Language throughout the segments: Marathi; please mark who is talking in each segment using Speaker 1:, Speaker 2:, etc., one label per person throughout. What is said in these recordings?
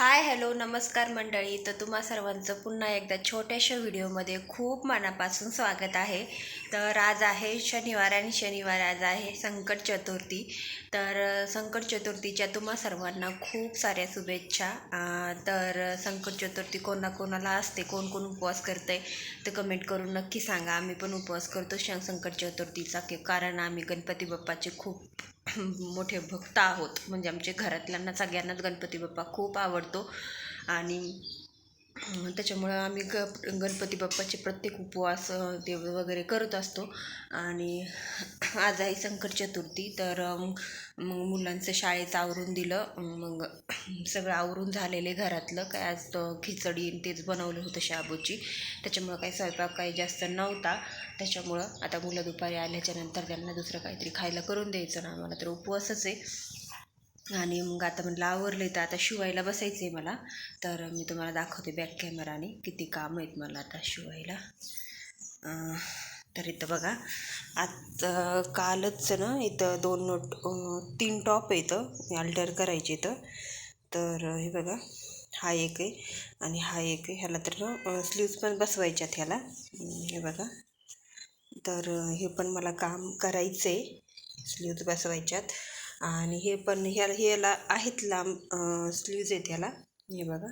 Speaker 1: हाय हॅलो नमस्कार मंडळी. तर तुम्हा सर्वांचं पुन्हा एकदा छोट्याशा व्हिडिओमध्ये खूप मनापासून स्वागत आहे. तर आज आहे शनिवार आणि शनिवार आज आहे संकट चतुर्थी. तर संकट चतुर्थीच्या तुम्हा सर्वांना खूप साऱ्या शुभेच्छा. तर संकट चतुर्थी कोणाकोणाला असते कोण कोण उपवास करते तर कमेंट करून नक्की सांगा. आम्ही पण उपवास करतो श- संकट चतुर्थीचा कारण आम्ही गणपती बाप्पाचे खूप मोठे भक्त आहोत. म्हणजे आमच्या घरातल्यांना सगळ्यांनाच गणपती बाप्पा खूप आवडतो. आणि त्याच्यामुळं आम्ही ग गणपती बाप्पाचे प्रत्येक उपवास देव ते वगैरे करत असतो. आणि आज आहे संकट चतुर्थी तर मग मुलांचं शाळेचं आवरून दिलं. मग सगळं आवरून झालेले घरातलं. काय आज खिचडी आणि तेच बनवलं होतं शाबूची. त्याच्यामुळं काही स्वयंपाक काही जास्त नव्हता. त्याच्यामुळं आता मुलं दुपारी आल्याच्यानंतर त्यांना दुसरं काहीतरी खायला करून द्यायचं ना आम्हाला तर उपवासच आहे. आणि मग आता म्हटलं आवरलं तर आता शिवायला बसायचं आहे मला. तर मी तुम्हाला दाखवते बॅक कॅमेराने किती काम आहेत मला आता शिवायला. तर इथं बघा आता कालच ना इथं दोन नोट तीन टॉप आहे इथं. अल्टर करायचे इथं. तर हे बघा हा एक आहे आणि हा एक आहे. ह्याला तर ना स्लीव्ज पण बसवायच्यात ह्याला. हे बघा. तर हे पण मला काम करायचं आहे स्लीव्ज बसवायच्यात. आणि हे पण ह्या ह्याला आहेत लांब स्लीव्ज आहेत ह्याला. हे बघा.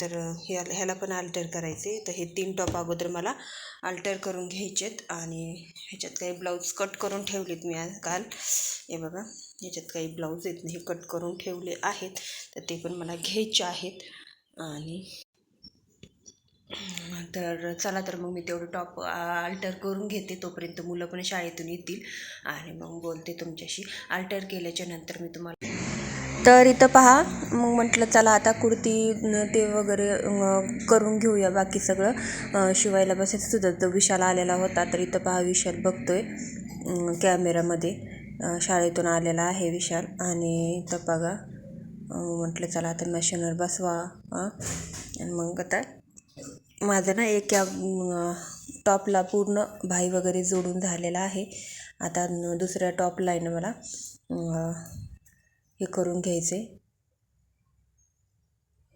Speaker 1: तर ह्या ह्याला पण अल्टर करायचे. तर हे तीन टॉप अगोदर मला अल्टर करून घ्यायचेत. आणि ह्याच्यात काही ब्लाऊज कट करून ठेवलेत मी आज काल. हे बघा. ह्याच्यात काही ब्लाऊज आहेत हे कट करून ठेवले आहेत. तर ते पण मला घ्यायचे आहेत. आणि तर चला तर मग मी तेवढं टॉप अल्टर करून घेते तोपर्यंत मुलं पण शाळेतून येतील. आणि मग बोलते तुमच्याशी. अल्टर केल्याच्यानंतर मी तुम्हाला तर इथं पहा मग म्हटलं चला आता कुर्ती ते वगैरे करून घेऊया बाकी सगळं. शिवायला बसायचं सुद्धा तो विशाल आलेला होता. तर इथं पहा विशाल बघतोय. कॅमेरामध्ये शाळेतून आलेला आहे विशाल. आणि इथं बघा म्हटलं चला आता मशीनवर बसवा आणि मग आता माझं ना एक या टॉपला पूर्ण भाई वगैरे जोडून झालेला आहे. आता दुसऱ्या टॉपला आहे ना मला हे करून घ्यायचे.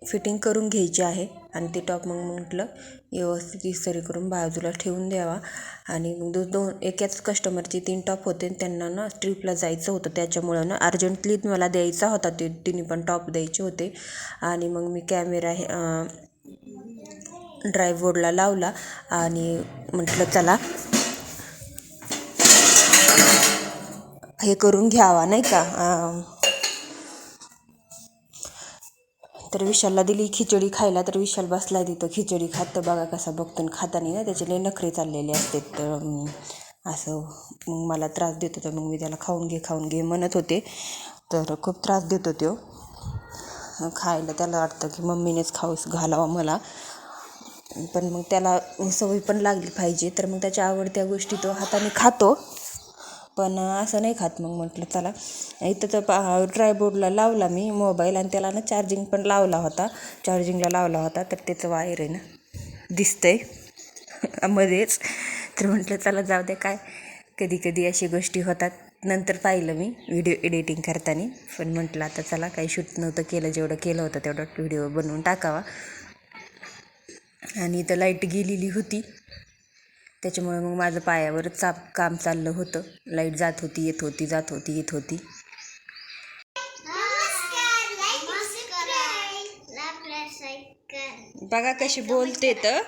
Speaker 1: फिटिंग करून घ्यायची आहे आणि ते टॉप मग म्हटलं व्यवस्थित इस्त्री करून बाजूला ठेवून द्यावा. आणि मग दो दोन एकाच कस्टमरचे तीन टॉप होते आणि त्यांना ना ट्रिपला जायचं होतं. त्याच्यामुळं ना अर्जंटली मला द्यायचा होता. ते तिन्ही पण टॉप द्यायचे होते. आणि मग मी कॅमेरा हे अं, लावला आणि म्हटलं चला हे करून घ्यावा नाही का? तर विशालला दिली खिचडी खायला तर विशाल बसला तिथं खिचडी खात तर बघा कसा बघतो आणि खाताना ना त्याचे नखरे चाललेले असतात तर असं मग मला त्रास देत होता मग मी त्याला खाऊन घे खाऊन घे म्हणत होते तर खूप त्रास देत होते हो. खायला त्याला वाटतं की मम्मीनेच खाऊस घालावा मला पण मग त्याला सवय पण लागली पाहिजे. तर मग त्याच्या आवडत्या गोष्टी तो हाताने खातो. पण असं नाही खात मग म्हटलं चला इथं तर पा ट्रायबोर्डला लावला मी मोबाईल आणि त्याला ना चार्जिंग पण लावला होता. चार्जिंगला लावला होता. तर त्याचं वायर आहे ना दिसतंय मध्येच. तर म्हटलं चला जाऊ दे काय कधी कधी अशी गोष्टी होतात. नंतर पाहिलं मी व्हिडिओ एडिटिंग करताना. पण म्हटलं आता चला काही शूट नव्हतं केलं जेवढं केलं होतं तेवढं व्हिडिओ बनवून टाकावा. आणि इथं लाइट गेलेली होती. त्याच्यामुळे मग माझं पायावर चाप काम चाललं होतं. लाइट जात होती येत होती जात होती येत होती. बघा कशी बोलते तर.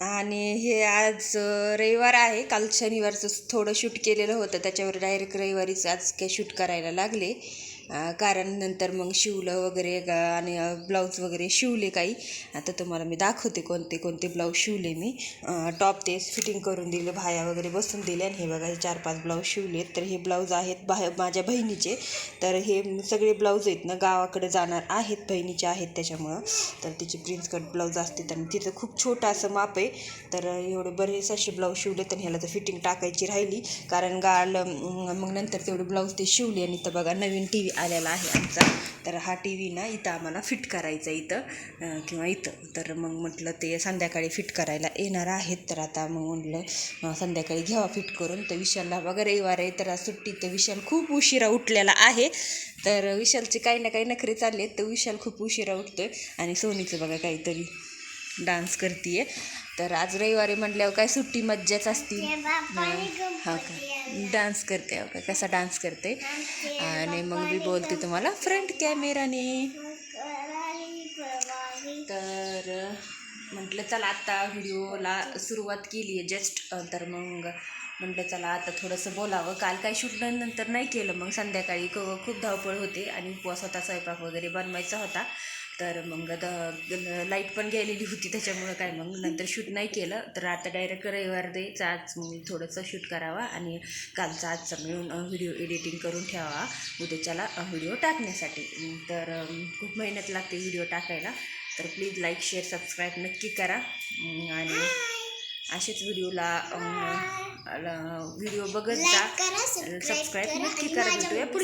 Speaker 1: आणि हे आज रविवार आहे. काल शनिवारचं थोडं शूट केलेलं होतं. त्याच्यावर डायरेक्ट रविवारीच आज काही शूट करायला लागले. कारण नंतर मग शिवलं वगैरे ग- आणि ब्लाऊज वगैरे शिवले काही. आता तुम्हाला मी दाखवते कोणते कोणते ब्लाऊज शिवले मी. टॉप ते फिटिंग करून दिले भाया वगैरे बसून दिले आणि हे बघा हे चार पाच ब्लाऊज शिवले तर हे ब्लाऊज आहेत बाहे माझ्या बहिणीचे. तर हे सगळे ब्लाऊज आहेत ना गावाकडे जाणार आहेत बहिणीचे आहेत त्याच्यामुळं. तर तिची प्रिन्स कट ब्लाऊज असते आणि तिचं खूप छोटं असं माप आहे. तर एवढे बरेच असे ब्लाऊज शिवले तर ह्याला तर फिटिंग टाकायची राहिली. कारण गाल मग नंतर तेवढे ब्लाऊज ते शिवले. आणि तर बघा नवीन टी व्ही आलेला आहे आमचा. तर हा टी व्ही ना इथं आम्हाला फिट करायचा इथं. किंवा इथं. तर मग म्हटलं ते संध्याकाळी फिट करायला येणार आहेत. तर आता मग म्हटलं संध्याकाळी घ्यावा फिट करून. तर विशालला वगैरे रविवार आहे. तर आज सुट्टी तर विशाल खूप उशिरा उठलेला आहे. तर विशालचे काही ना काही नखरे चालले तर विशाल खूप उशिरा उठतोय. आणि सोनीचं बघा काहीतरी. डान्स करतीये. तर आज रविवारी म्हटल्यावर काय सुट्टी मज्जाच असती. हा का? डान्स करते हो का? कसा डान्स करते? आणि मग मी बोलते तुम्हाला फ्रंट कॅमेराने. तर म्हटलं चला आत्ता व्हिडिओला सुरुवात केली आहे जस्ट तर मग म्हटलं चला आता थोडंसं बोलावं. काल काय शूट नंतर नाही केलं. मग संध्याकाळी क- खूप धावपळ होते आणि उपवास होता स्वयंपाक वगैरे बनवायचा होता. तर मग द लाइट पण गेलेली होती त्याच्यामुळं काय मग नंतर शूट नाही केलं. तर आता डायरेक्ट रविवार द्यायचा आज मग थोडंसं शूट करावा आणि कालचा आजचा मिळून व्हिडिओ एडिटिंग करून ठेवावा. उद्याच्याला व्हिडिओ टाकण्यासाठी. तर खूप मेहनत लागते व्हिडिओ टाकायला. तर प्लीज लाईक शेअर सबस्क्राईब नक्की करा. आणि असेच व्हिडिओला व्हिडिओ बघत जा. सबस्क्राईब नक्की करा भेटूया पुढच्या